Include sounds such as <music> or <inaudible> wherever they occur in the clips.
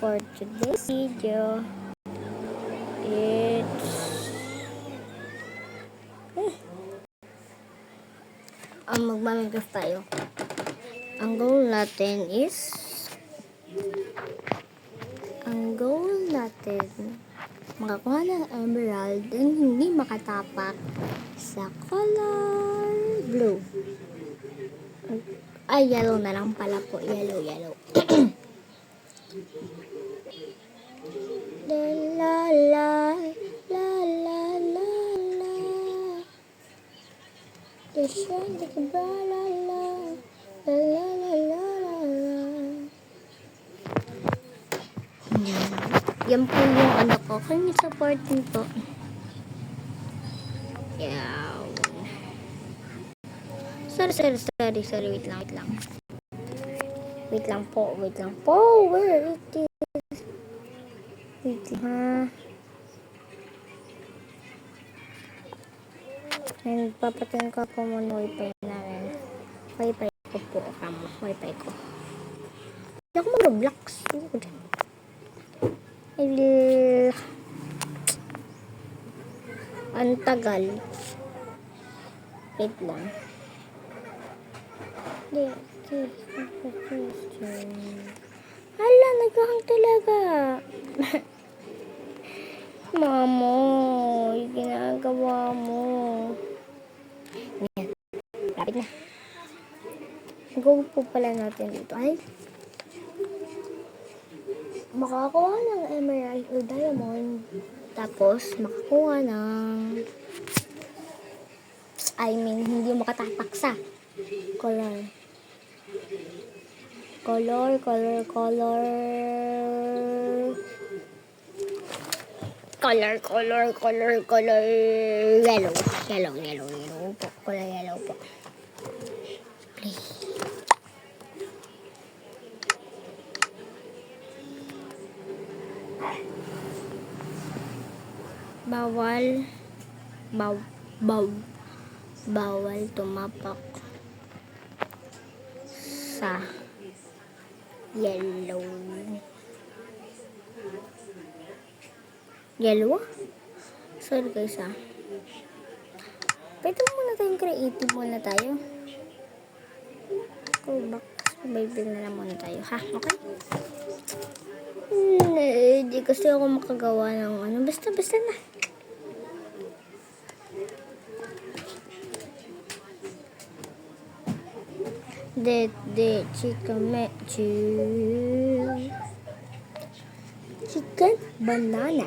for today's video. It's eh. ang magmamagaf tayo. Ang goal natin is ang goal natin makakuha ng emerald and hindi makatapak sa color blue. Ay, yellow na lang pala po. Yellow, yellow. <clears throat> la la la la la la la la la la la la la Yan. Po yung ano ko. Kanya supporting po. Yan. Sorry, sorry, sorry, sorry. Wait lang, wait lang. Wait lang po, wait lang po. Where it is? Wait lang, ha? And papatayin ko po muna wifi namin. Wifi ko po, kamo. Wifi ko. Hindi ako mag-roblox. I will... Ang tagal. Wait lang. Hindi. Hala, naghahang talaga. Mamo, yung ginagawa mo. Yan. Lapit na. Go po pala natin dito. Ay. Makakuha ng emerald or diamond. Tapos, makakuha ng I mean, hindi makatapak sa color. Color, color, color. Color, color, color, color. Yellow. Yellow, yellow, yellow po. Color yellow po. Please. Bawal. Baw. Baw. Bawal tumapak sa yellow. Yellow? Sorry guys ah. Pwede muna tayong creative muna tayo. Go back. Survival na lang muna tayo. Ha? Okay? Hmm, Hindi kasi ako makagawa ng ano. Basta, basta na. De, de, chicken, Chicken, banana.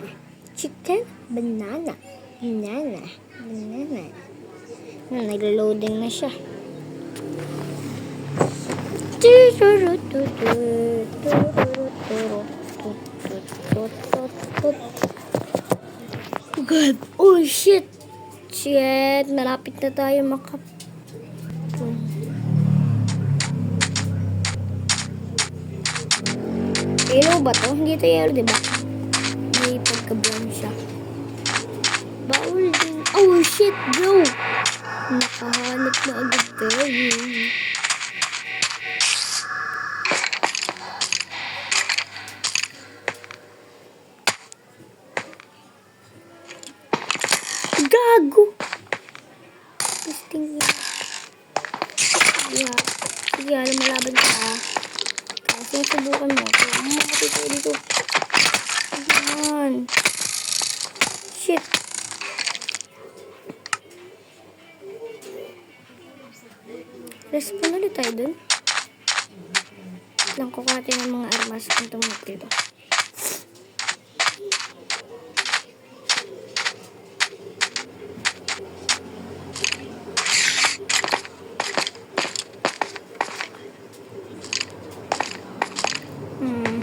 Chicken, banana. Banana. Banana. Na, naglo-loading na siya. God. Oh, shit. Shit. Malapit na tayo makap... Yellow ba to? Hindi to yellow, di ba? May pagka-brown siya. Baul din. Oh, shit, bro! Nakahanap na agad tayo. Gago! Testing yan. Sige ha. Sige ka ha. Kasi subukan mo. Kaya tayo dito. Ayan. Shit. Respawn ulit tayo dun. Lang kukuha natin ng mga armas kung tumunok dito. Hmm.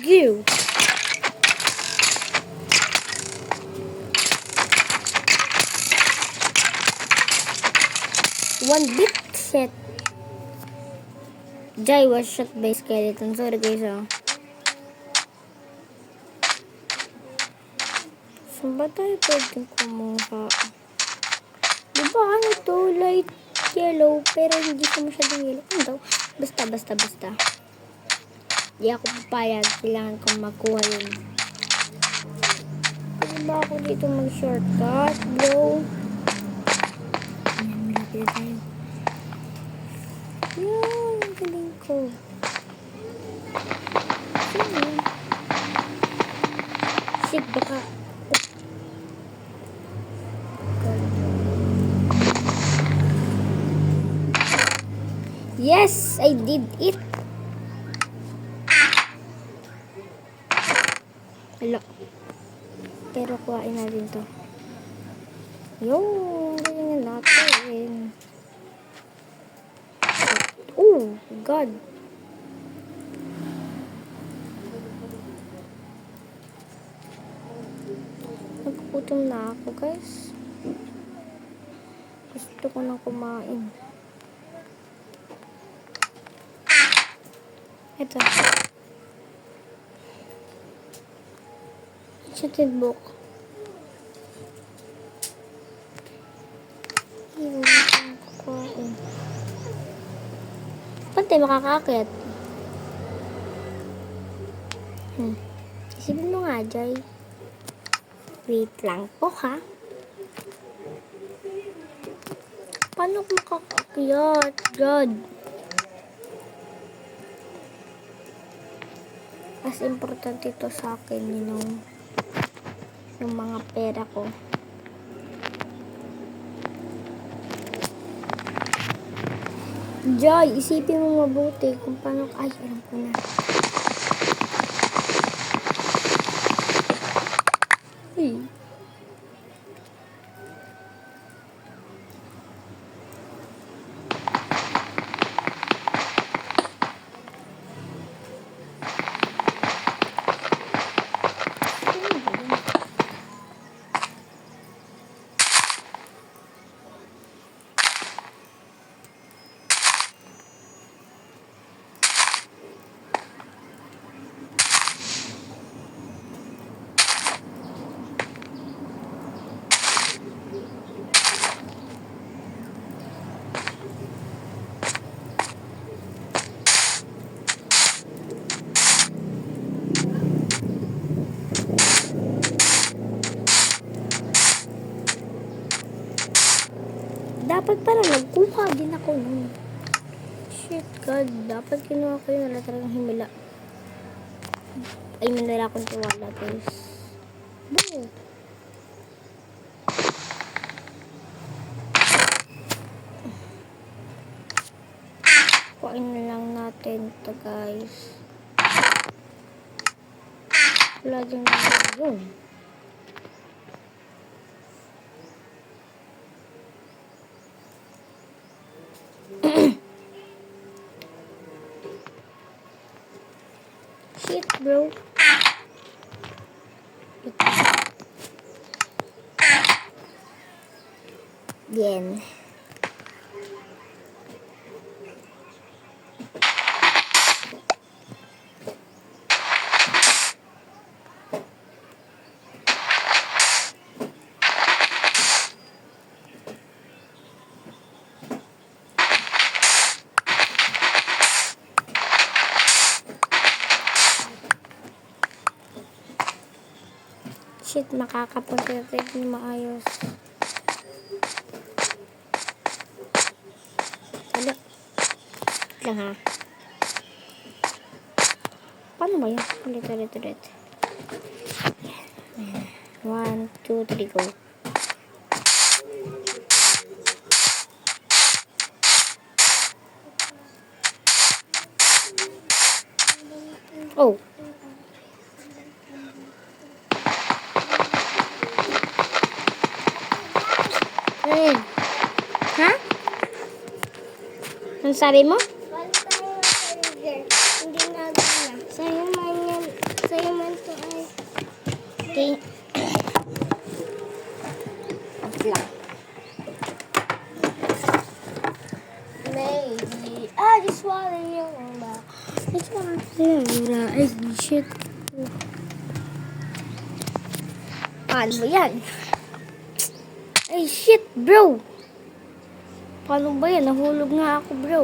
Go. One bit set. Jai was shot by skeleton. Sorry guys ah. Saan ba tayo pwedeng kumuha? ba? Ano to? Light yellow, pero hindi ko masyadong yellow. Ano daw? Basta, basta, basta. Di ako papayag. Kailangan kong makuha yun. Pwede ba ako dito mag-shortcut, bro? Ayan, malapit tayo. Galing ko. Sino baka... Yes, I did it. Hello. Pero kuhain natin to. Yung, ganyan natin. Oh, God. Nagugutom na ako, guys. Gusto ko na kumain. Ito. Chatted book. Pantay makakakit. Hmm. Isipin mo nga, Joy. Wait lang po, ha? Paano makakakyat? God. Mas importante ito sa akin, you know. Yung mga pera ko. Joy, isipin mo mabuti kung paano... Ay, alam ko na. Uy. Ano ba yun? Dapat pala nagkuha din ako nun. Shit, God. Dapat kinuha ko yun. Wala talagang himala. Ay, manala akong tiwala, guys. Boo! Kuhain na lang natin to guys. Wala din naman yun. Bro. Bien. Na tayo ng maayos. Ano? Lang ha. Paano ba yun? Ulit, ulit, ulit. Ayan. One, two, three, go. Oh. Ano Ha? Ang sabi mo? Hindi na na. Sa'yo man yan. Sa'yo man to ay. Okay. Lang. Maybe. Ah, just swallow yung ulo. It's not there. Ay, shit. Paano mo yan? Ay, shit, bro. Paano ba yan? Nahulog nga ako, bro.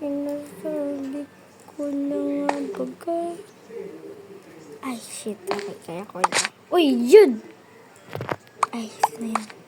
Sinasabi ko na nga baga. Ay, shit. Okay, kaya ko ito. Uy, yun! Ay, na yun.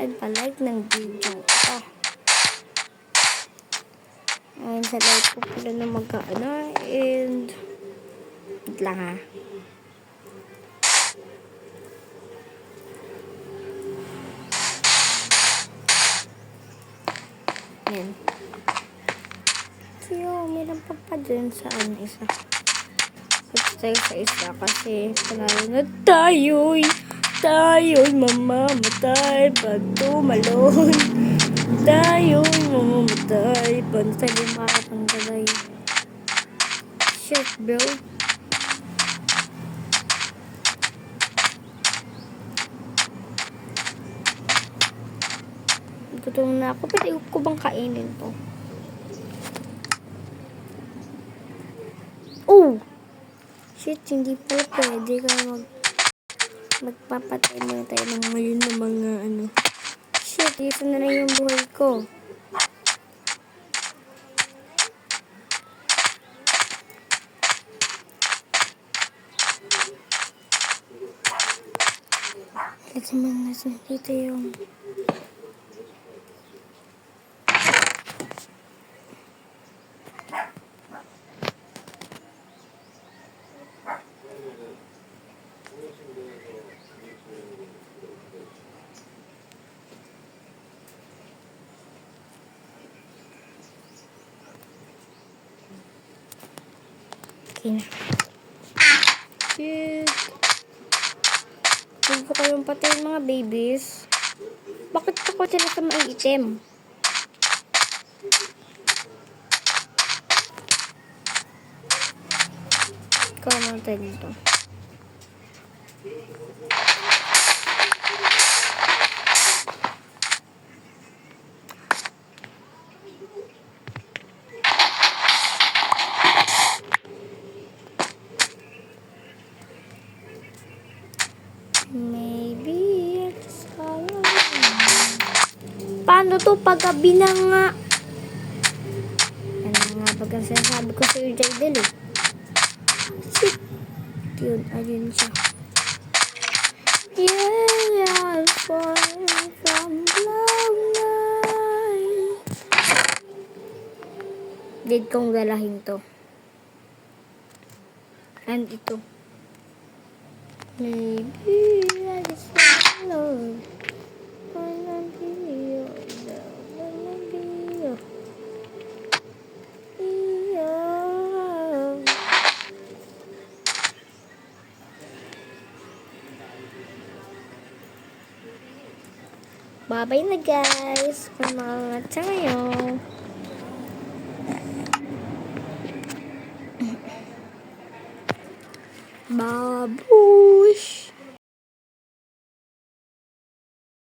And palike ng video ko. Ayun, sa like ko pala na mag-ano, and, wait lang ha. Yan. Tiyo, meron pa pa dun sa ano isa. Pati tayo sa isa kasi panalo na tayo'y tayo'y mamamatay pag tumalon. Tayo'y mamamatay pag tayo makapanggalay. Shit, bro. Gutom na ako. Pwede ko bang kainin to? Oh! Shit, hindi pala pwede ka mag... Magpapatay muna tayo ng ngayon ng mga ano. Shit, dito na lang yung buhay ko. Lagyan mo natin dito yung... Na. Shit. Huwag ko kayong patayin mga babies. Bakit ako sila sa maiitim? Ikaw naman tayo dito. To paggabi na nga? Ano nga pag ang sinasabi ko sa iyo, Jaidel eh. Shit. Yun, ayun siya. Yeah, I'm falling from love night. Need kong dalahin to. And ito. Maybe I just wanna Bye-bye na guys. Mga. Babush!